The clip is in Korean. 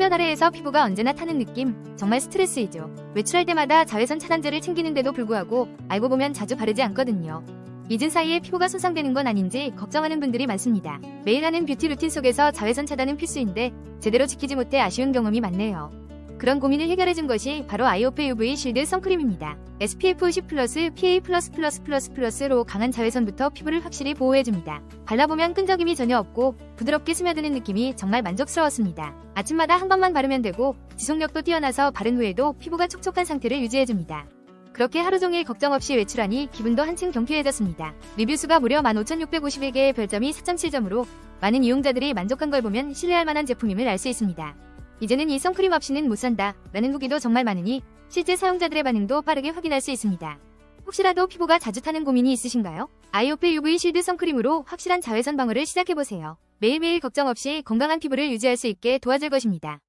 햇볕 아래에서 피부가 언제나 타는 느낌 정말 스트레스이죠. 외출할 때마다 자외선 차단제를 챙기는데도 불구하고 알고 보면 자주 바르지 않거든요. 잊은 사이에 피부가 손상되는 건 아닌지 걱정하는 분들이 많습니다. 매일 하는 뷰티 루틴 속에서 자외선 차단은 필수인데 제대로 지키지 못해 아쉬운 경험이 많네요. 그런 고민을 해결해준 것이 바로 아이오페 UV 실드 선크림입니다. SPF 50+, PA+++++로 강한 자외선부터 피부를 확실히 보호해줍니다. 발라보면 끈적임이 전혀 없고 부드럽게 스며드는 느낌이 정말 만족스러웠습니다. 아침마다 한 번만 바르면 되고 지속력도 뛰어나서 바른 후에도 피부가 촉촉한 상태를 유지해줍니다. 그렇게 하루 종일 걱정 없이 외출하니 기분도 한층 경쾌해졌습니다. 리뷰 수가 무려 15,651개의 별점이 4.7점으로 많은 이용자들이 만족한 걸 보면 신뢰할 만한 제품임을 알 수 있습니다. 이제는 이 선크림 없이는 못 산다 라는 후기도 정말 많으니 실제 사용자들의 반응도 빠르게 확인할 수 있습니다. 혹시라도 피부가 자주 타는 고민이 있으신가요? 아이오페 UV 실드 선크림으로 확실한 자외선 방어를 시작해보세요. 매일매일 걱정 없이 건강한 피부를 유지할 수 있게 도와줄 것입니다.